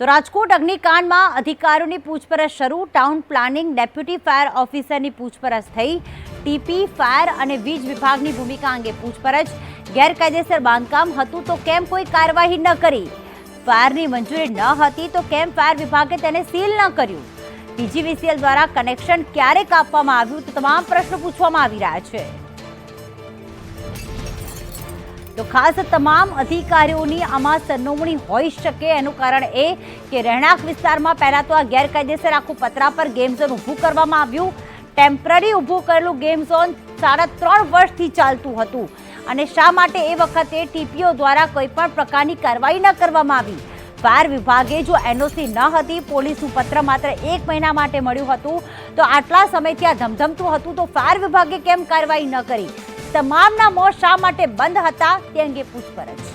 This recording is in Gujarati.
તો રાજકોટ અગ્નિકાંડમાં અધિકારીઓની પૂછપરછ શરૂ. ટાઉન પ્લાનિંગ ડેપ્યુટી ફાયર ઓફિસરની પૂછપરછ થઈ. ટીપી, ફાયર અને વીજ વિભાગની ભૂમિકા અંગે પૂછપરછ. ગેરકાયદેસર બાંધકામ હતું તો કેમ કોઈ કાર્યવાહી ન કરી? ફાયરની મંજૂરી ન હતી તો કેમ ફાયર વિભાગે તેને સીલ ન કર્યું? પીજીવીસીએલ દ્વારા કનેક્શન ક્યારે કાપવામાં આવ્યું? તો તમામ પ્રશ્નો પૂછવામાં આવી રહ્યા છે. તો ખાસ તમામ અધિકારીઓની આમાં સરનોમણી હોઈ શકે. એનું કારણ એ કે રહેણાંક વિસ્તારમાં પહેલાં તો આ ગેરકાયદેસર આખું પતરા પર ગેમ ઝોન ઊભું કરવામાં આવ્યું. ટેમ્પરરી ઊભું કરેલું ગેમ ઝોન સાડા ત્રણ વર્ષથી ચાલતું હતું. અને શા માટે એ વખતે ટીપીઓ દ્વારા કોઈ પણ પ્રકારની કાર્યવાહી ન કરવામાં આવી? ફાયર વિભાગે જો એનઓસી ન હતી, પોલીસનું પત્ર માત્ર એક મહિના માટે મળ્યું હતું. તો આટલા સમયથી આ ધમધમતું હતું તો ફાયર વિભાગે કેમ કાર્યવાહી ન કરી? તમામના મોં શા માટે બંધ હતા તે અંગે પૂછપરછ.